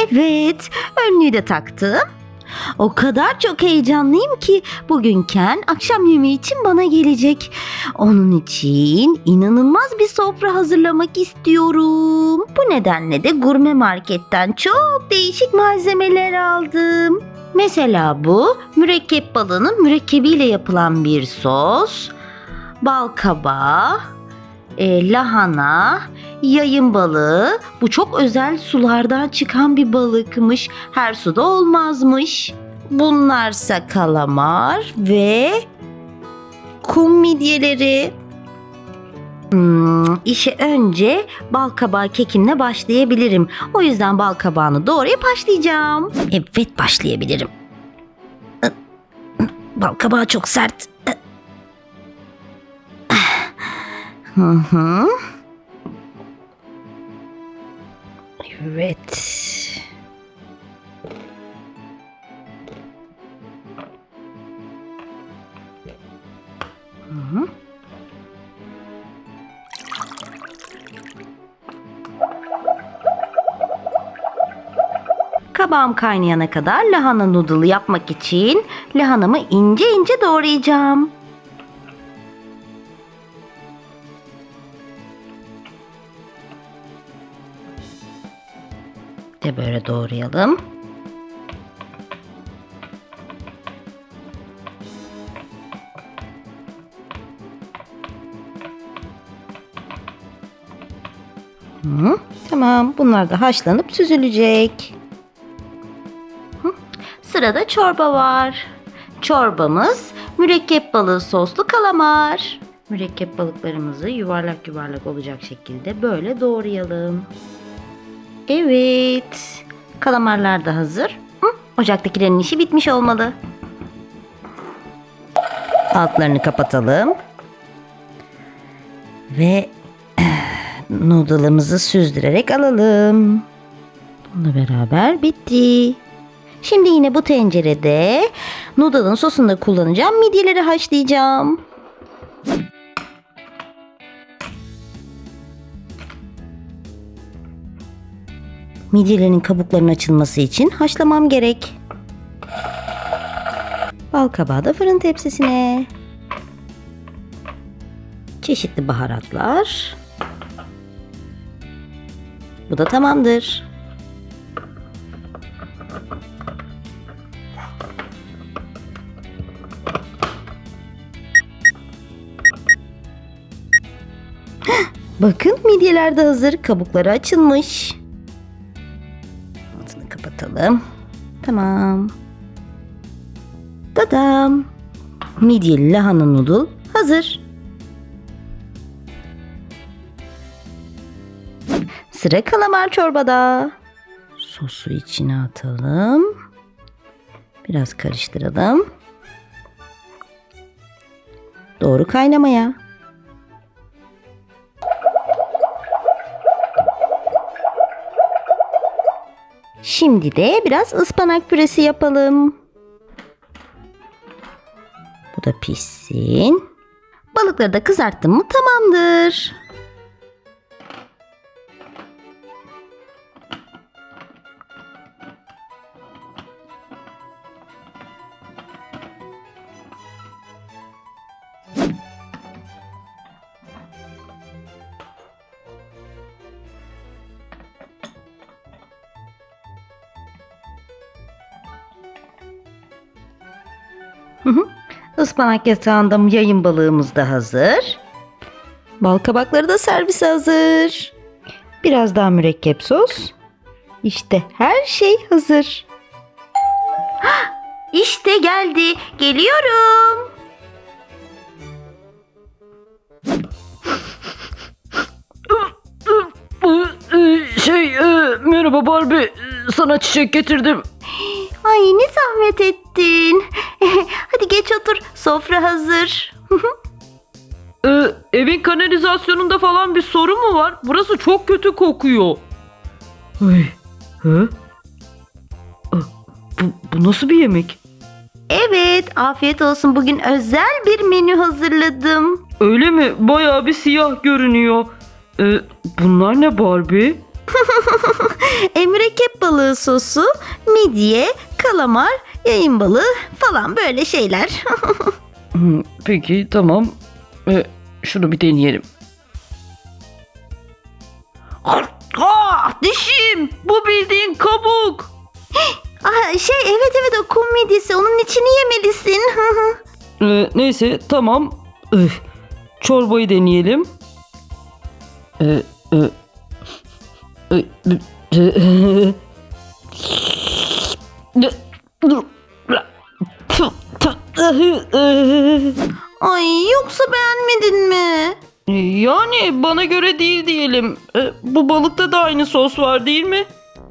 Evet, önlüğü de taktım. O kadar çok heyecanlıyım ki bugün Ken akşam yemeği için bana gelecek. Onun için inanılmaz bir sofra hazırlamak istiyorum. Bu nedenle de gurme marketten çok değişik malzemeler aldım. Mesela bu mürekkep balığının mürekkebiyle yapılan bir sos, bal kabağı, e, lahana, yayın balığı. Bu çok özel sulardan çıkan bir balıkmış. Her suda olmazmış. Bunlarsa kalamar ve kum midyeleri. Hmm, işe önce bal kabağı kekimle başlayabilirim. O yüzden bal kabağını doğrayıp başlayacağım. Evet başlayabilirim. Bal kabağı çok sert. Hı hı. Evet. Kabağım kaynayana kadar lahana noodle yapmak için lahanamı ince ince doğrayacağım. De böyle doğrayalım. Hı, tamam bunlar da haşlanıp süzülecek. Hı, Sırada çorba var. Çorbamız mürekkep balığı soslu kalamar. Mürekkep balıklarımızı yuvarlak yuvarlak olacak şekilde böyle doğrayalım. Evet. Kalamarlar da hazır. Hı, ocaktakilerin işi bitmiş olmalı. Altlarını kapatalım. Ve noodle'ımızı süzdürerek alalım. Bununla beraber bitti. Şimdi yine bu tencerede noodle'ın sosunda kullanacağım midyeleri haşlayacağım. Midyelerin kabuklarının açılması için haşlamam gerek. Bal kabağı da fırın tepsisine. Çeşitli baharatlar. Bu da tamamdır. Bakın midyeler de hazır. Kabukları açılmış. Kapatalım. Tamam. Dadam. Midyeli lahana noodle hazır. Sıra kalamar çorbada. Sosu içine atalım. Biraz karıştıralım. Doğru kaynamaya. Şimdi de biraz ıspanak püresi yapalım. Bu da pişsin. Balıkları da kızarttım mı tamamdır. Hı hı. Ispanak yatağında yayın balığımız da hazır. Bal kabakları da servise hazır. Biraz daha mürekkep sos. İşte her şey hazır. İşte geldi. Geliyorum. Şey, e, merhaba Barbie. Sana çiçek getirdim. Ay ne zahmet ettin. Geç otur. Sofra hazır. E, evin kanalizasyonunda falan bir sorun mu var? Burası çok kötü kokuyor. Ay, hı? E, Bu, bu nasıl bir yemek? Evet, afiyet olsun. Bugün özel bir menü hazırladım. Öyle mi? Bayağı bir siyah görünüyor. E, bunlar ne Barbie? e, mürekkep balığı sosu, midye, kalamar, yayın balığı falan böyle şeyler. Hmm, Peki tamam. Ee, şunu bir deneyelim. Ah dişim. Bu bildiğin kabuk. Aa, şey evet evet o kum midyesi onun içini yemelisin. Ee, neyse tamam. Üf, çorbayı deneyelim. Ee, e, e, e, e, tüh, eh, Ay yoksa beğenmedin mi? Yani bana göre değil diyelim. Ee, Bu balıkta da aynı sos var değil mi?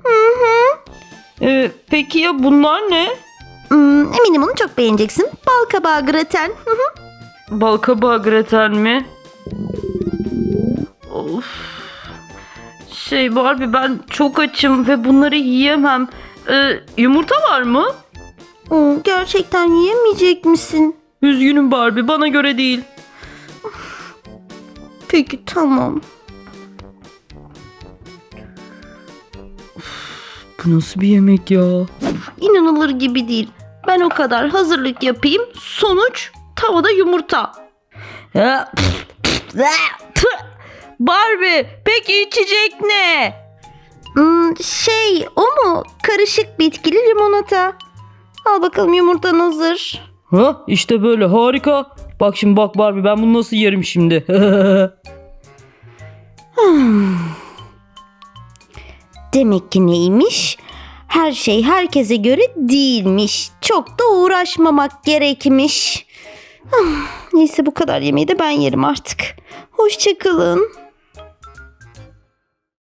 Hı hı. Ee, peki ya bunlar ne? Hmm, eminim onu çok beğeneceksin. Bal kabağı graten. Hı hı. Balkabağı Gretel mi? Of. Şey Barbie ben çok açım ve bunları yiyemem. Ee, yumurta var mı? Oo, gerçekten yiyemeyecek misin? Üzgünüm Barbie bana göre değil. Peki tamam. Bu nasıl bir yemek ya? İnanılır gibi değil. Ben o kadar hazırlık yapayım. Sonuç tavada yumurta. Barbie peki içecek ne? Hmm, şey o mu? Karışık bitkili limonata. Al bakalım yumurtan hazır. Ha işte böyle harika. Bak şimdi bak Barbie ben bunu nasıl yerim şimdi. Demek ki neymiş? Her şey herkese göre değilmiş. Çok da uğraşmamak gerekmiş. Neyse bu kadar yemeği de ben yerim artık. Hoşçakalın.